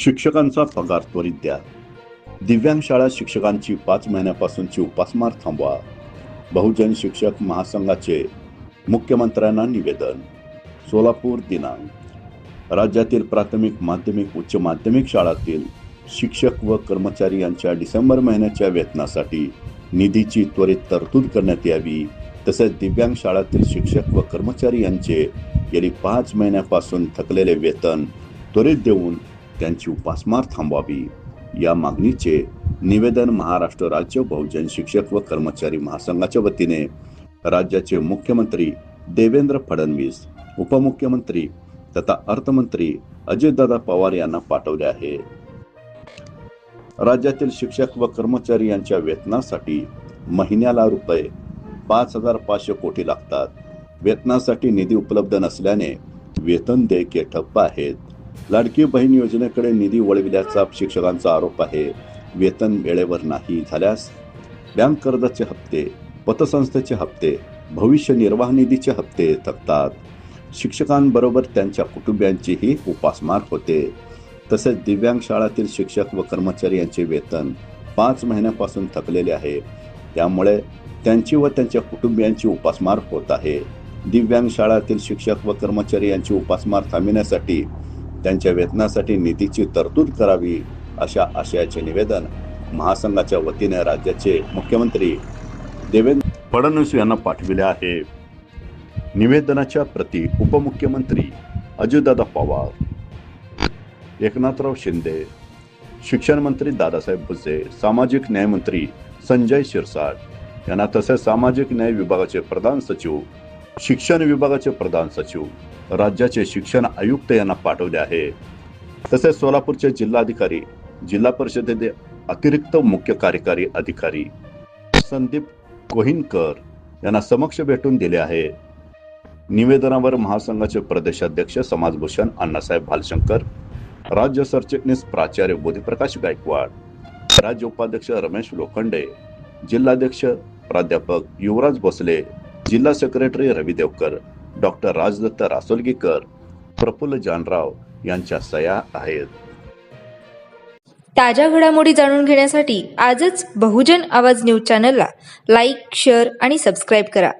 शिक्षकांचा पगार त्वरित द्या. दिव्यांग शाळा शिक्षकांची पाच महिन्यापासूनची उपासमार थांबवा. बहुजन शिक्षक महासंघाचे मुख्यमंत्र्यांना निवेदन. सोलापूर दिनांक. राज्यातील प्राथमिक माध्यमिक उच्च माध्यमिक शाळातील शिक्षक व कर्मचारी यांच्या डिसेंबर महिन्याच्या वेतनासाठी निधीची त्वरित तरतूद करण्यात यावी. तसेच दिव्यांग शाळातील शिक्षक व कर्मचारी यांचे गेली पाच महिन्यापासून थकलेले वेतन त्वरित देऊन त्यांची उपासमार थांबवावी. या मागणीचे निवेदन महाराष्ट्र राज्य बहुजन शिक्षक व कर्मचारी महासंघाच्या वतीने राज्याचे मुख्यमंत्री देवेंद्र फडणवीस उपमुख्यमंत्री तथा अर्थमंत्री अजितदादा पवार यांना पाठवले आहे. राज्यातील शिक्षक व कर्मचारी यांच्या वेतनासाठी महिन्याला रुपये पाच हजार पाचशे कोटी लागतात. वेतनासाठी निधी उपलब्ध नसल्याने वेतन देयके ठप्प आहेत. लाडकी बहीण योजनेकडे निधी वळविल्याचा शिक्षकांचा आरोप आहे. वेतन वेळेवर नाही झाल्यास बँक कर्जाचे हप्ते पतसंस्थेचे हप्ते भविष्य निर्वाह निधीचे हप्ते थकतात. शिक्षकांबरोबर त्यांच्या कुटुंबियांचीही उपासमार होते. तसेच दिव्यांग शाळातील शिक्षक व कर्मचारी यांचे वेतन पाच महिन्यापासून थकलेले आहे. त्यामुळे त्यांची व त्यांच्या कुटुंबियांची उपासमार होत आहे. दिव्यांग शाळातील शिक्षक व कर्मचारी यांची उपासमार थांबविण्यासाठी त्यांच्या वेतनासाठी निधीची तरतूद करावी अशा आशयाचे निवेदन महासंघाच्या वतीने राज्याचे मुख्यमंत्री देवेंद्र फडणवीस यांना पाठविले आहे. निवेदनाच्या प्रती उपमुख्यमंत्री अजितदादा पवार. एकनाथराव शिंदे शिक्षण मंत्री दादासाहेब भुसे सामाजिक न्यायमंत्री संजय शिरसाट यांना तसेच सामाजिक न्याय विभागाचे प्रधान सचिव शिक्षण विभागाचे प्रधान सचिव राज्याचे शिक्षण आयुक्त यांना पाठवले आहे. तसेच सोलापूरचे जिल्हाधिकारी जिल्हा परिषदेचे अतिरिक्त मुख्य कार्यकारी अधिकारी संदीप कोहिनकर यांना समक्ष भेटून दिले आहे. निवेदनावर महासंघाचे प्रदेशाध्यक्ष समाजभूषण अण्णासाहेब भालशंकर राज्य सरचिटणीस प्राचार्य बोधिप्रकाश गायकवाड राज्य उपाध्यक्ष रमेश लोखंडे जिल्हाध्यक्ष प्राध्यापक युवराज भोसले जिल्हा सेक्रेटरी रवी देवकर डॉक्टर राजदत्त रासोलगीकर प्रफुल्ल जानराव यांच्या सया आहेत. ताज्या घडामोडी जाणून घेण्यासाठी आजच बहुजन आवाज न्यूज चॅनलला लाईक शेअर आणि सबस्क्राईब करा.